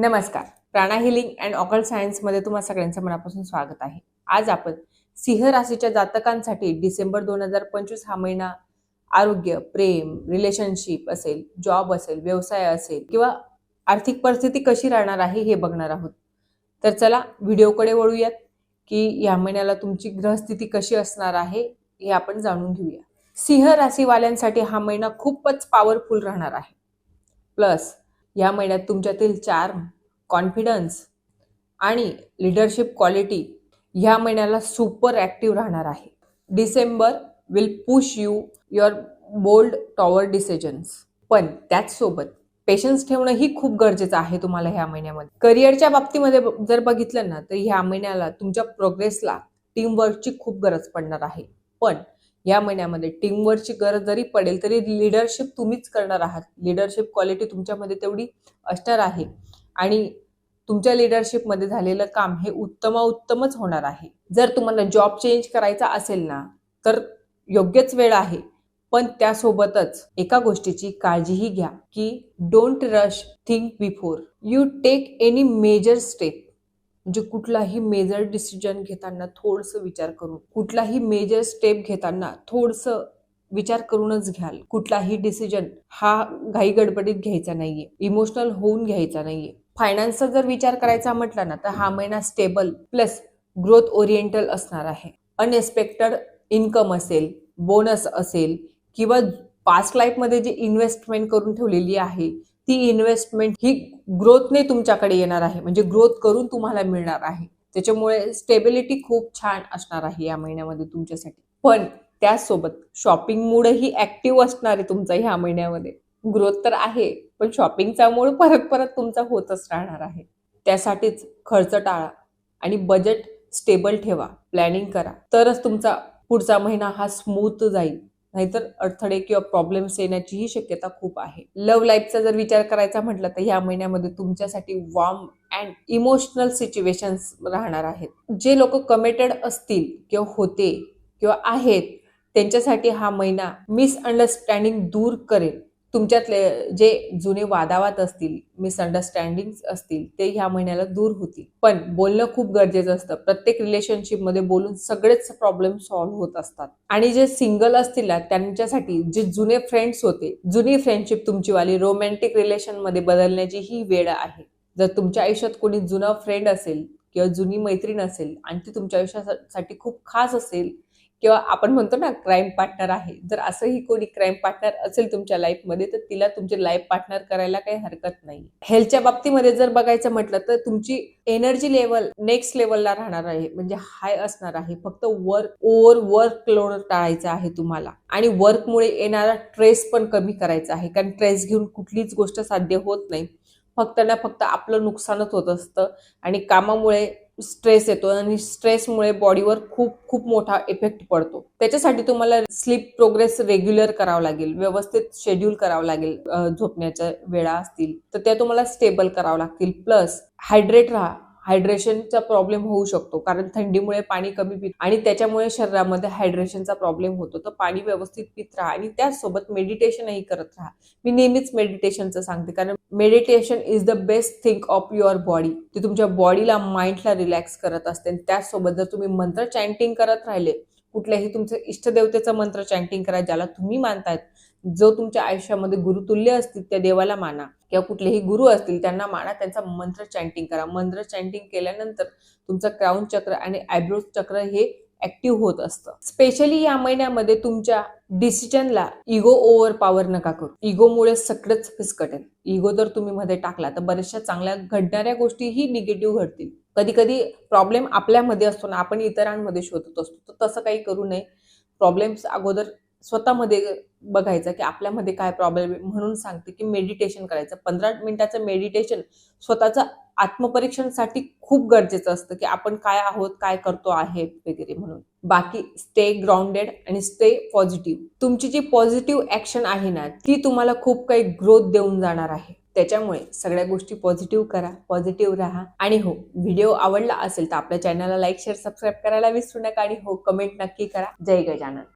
नमस्कार. प्राणा healing and occult सायन्समध्ये तुम्हा सगळ्यांचं मनापासून स्वागत आहे. आज आपण सिंह राशीच्या जातकांसाठी डिसेंबर दोन हजार पंचवीस हा महिना आरोग्य प्रेम रिलेशनशिप असेल जॉब असेल व्यवसाय असेल किंवा आर्थिक परिस्थिती कशी राहणार आहे हे बघणार आहोत. तर चला व्हिडिओकडे वळूयात की या महिन्याला तुमची ग्रहस्थिती कशी असणार आहे हे आपण जाणून घेऊया. सिंह राशीवाल्यांसाठी हा महिना खूपच पॉवरफुल राहणार आहे. प्लस या महिन्यात तुमच्यातील चार्म कॉन्फिडन्स आणि लिडरशिप क्वालिटी ह्या महिन्याला सुपर ॲक्टिव्ह राहणार आहे. December will push you your bold tower decisions पण त्याचसोबत पेशन्स ठेवणं ही खूप गरजेचं आहे तुम्हाला ह्या महिन्यामध्ये. करिअरच्या बाबतीमध्ये जर बघितलं ना तर ह्या महिन्याला तुमच्या प्रोग्रेसला टीमवर्कची खूप गरज पडणार आहे. पण या महिन्यामध्ये टीमवर्कची गरज जरी पडेल तरी लिडरशिप तुम्हीच करणार आहात. लिडरशिप क्वालिटी तुमच्यामध्ये तेवढी असणार आहे. आणि तुमच्या लिडरशिपमध्ये झालेलं काम हे उत्तमा उत्तमच होणार आहे. जर तुम्हाला जॉब चेंज करायचा असेल ना तर योग्यच वेळ आहे. पण त्यासोबतच एका गोष्टीची काळजीही घ्या की don't rush think before you take any major step म्हणजे कुठलाही मेजर डिसिजन घेताना थोडंसं विचार करून कुठलाही मेजर स्टेप घेताना थोडंसं विचार करूनच घ्याल. कुठलाही डिसिजन हा घाई गडबडीत घ्यायचा नाहीये इमोशनल होऊन घ्यायचा नाहीये. फायनान्सचा जर विचार करायचा म्हटला ना तर हा महिना स्टेबल प्लस ग्रोथ ओरिएंटल असणार आहे. अनएक्सपेक्टेड इन्कम असेल बोनस असेल किंवा पास्ट लाईफमध्ये जी इन्व्हेस्टमेंट करून ठेवलेली आहे ती इन्व्हेस्टमेंट ही ग्रोथने तुमच्याकडे येणार आहे. म्हणजे ग्रोथ करून तुम्हाला मिळणार आहे. त्याच्यामुळे स्टेबिलिटी खूप छान असणार आहे या महिन्यामध्ये तुमच्यासाठी. पण त्याचसोबत शॉपिंग मूडही ऍक्टिव्ह असणार आहे तुमचा ह्या महिन्यामध्ये. ग्रोथ तर आहे पण शॉपिंगचा मूड परत परत तुमचा होतच राहणार आहे. त्यासाठीच खर्च टाळा आणि बजेट स्टेबल ठेवा. प्लॅनिंग करा. तरच तुमचा पुढचा महिना हा स्मूथ जाईल. नाहीतर अडथळे किंवा प्रॉब्लेम्स येण्याचीही शक्यता खूप आहे. लव्ह लाईफचा जर विचार करायचा म्हटलं तर ह्या महिन्यामध्ये तुमच्यासाठी वॉर्म अँड इमोशनल सिच्युएशन्स राहणार आहेत. जे लोक कमिटेड असतील किंवा होते किंवा आहेत त्यांच्यासाठी हा महिना मिसअंडरस्टँडिंग दूर करेल. तुमच्यातले जे जुने वादावाद असतील मिसअंडरस्टँडिंग असतील ते ह्या महिन्याला दूर होतील. पण बोलणं खूप गरजेचं असतं. प्रत्येक रिलेशनशिपमध्ये बोलून सगळेच प्रॉब्लेम सॉल्व्ह होत असतात. आणि जे सिंगल असतील ना त्यांच्यासाठी जे जुने फ्रेंड्स होते जुनी फ्रेंडशिप तुमचीवाली रोमॅन्टिक रिलेशनमध्ये बदलण्याची ही वेळ आहे. जर तुमच्या आयुष्यात कोणी जुना फ्रेंड असेल किंवा जुनी मैत्रीण असेल आणि ती तुमच्या आयुष्यासाठी खूप खास असेल किंवा आपण म्हणतो ना क्राईम पार्टनर आहे. जर असंही कोणी क्राईम पार्टनर असेल तुमच्या लाईफमध्ये तर तिला तुमचे लाईफ पार्टनर करायला काही हरकत नाही. हेल्थच्या बाबतीमध्ये जर बघायचं म्हटलं तर तुमची एनर्जी लेवल नेक्स्ट लेवलला राहणार आहे. म्हणजे हाय असणार आहे. फक्त वर्क ओव्हर वर्क लोड टाळायचा आहे तुम्हाला. आणि वर्कमुळे येणारा ट्रेस पण कमी करायचा आहे. कारण ट्रेस घेऊन कुठलीच गोष्ट साध्य होत नाही. फक्त ना फक्त आपलं नुकसानच होत असतं. आणि कामामुळे स्ट्रेस येतो आणि स्ट्रेसमुळे बॉडीवर खूप खूप मोठा इफेक्ट पडतो. त्याच्यासाठी तुम्हाला स्लीप प्रोग्रेस रेग्युलर करावं लागेल. व्यवस्थित शेड्यूल करावं लागेल झोपण्याच्या वेळा असतील तर त्या तुम्हाला स्टेबल करावं लागतील. प्लस हायड्रेट राहा. हायड्रेशनचा प्रॉब्लेम होऊ शकतो. कारण थंडीमुळे पाणी कमी पित आणि त्याच्यामुळे शरीरामध्ये हायड्रेशनचा प्रॉब्लेम होतो. तर पाणी व्यवस्थित पित राहा आणि त्याचसोबत मेडिटेशनही करत राहा. मी नेहमीच मेडिटेशनचं सांगते. कारण meditation is the best think of your body. ते तुमच्या बॉडीला माइंडला रिलॅक्स करत असते. आणि त्याचसोबत जर तुम्ही मंत्र चॅन्टिंग करत राहिले कुठल्याही तुमचं इष्टदेवतेचं मंत्र चॅन्टिंग करा ज्याला तुम्ही मानतायत जो तुमच्या आयुष्यामध्ये गुरुतुल्य असतील त्या देवाला माना किंवा कुठलेही गुरु असतील त्यांना माना त्यांचा मंत्र चॅन्टिंग करा. मंत्र चॅन्टिंग केल्यानंतर तुमचं क्राऊन चक्र आणि आयब्रोज चक्र हे ऍक्टिव्ह होत असतं. स्पेशली या महिन्यामध्ये तुमच्या डिसिजनला इगो ओव्हर पॉवर नका करू. इगोमुळे सगळंच फिसकटेल. इगो जर तुम्ही मध्ये टाकला तर बऱ्याचशा चांगल्या घडणाऱ्या गोष्टीही निगेटिव्ह घडतील. कधी कधी प्रॉब्लेम आपल्यामध्ये असतो ना आपण इतरांमध्ये शोधत असतो. तर तसं काही करू नये. प्रॉब्लेम्स अगोदर स्वतःमध्ये बघायचं की आपल्यामध्ये काय प्रॉब्लेम आहे म्हणून सांगते की मेडिटेशन करायचं. पंधरा मिनिटाचं मेडिटेशन स्वतःचं आत्मपरीक्षणसाठी खूप गरजेचं असतं की आपण काय आहोत काय करतो आहे वगैरे म्हणून. बाकी स्टे ग्राउंडेड आणि स्टे पॉझिटिव्ह तुमची जी पॉझिटिव्ह ऍक्शन आहे ना ती तुम्हाला खूप काही ग्रोथ देऊन जाणार आहे. त्याच्यामुळे सगळ्या गोष्टी पॉझिटिव्ह करा पॉझिटिव्ह राहा. आणि हो व्हिडिओ आवडला असेल तर आपल्या चॅनलला लाईक शेअर सबस्क्राईब करायला विसरू नका. आणि हो कमेंट नक्की करा. जय गजानन.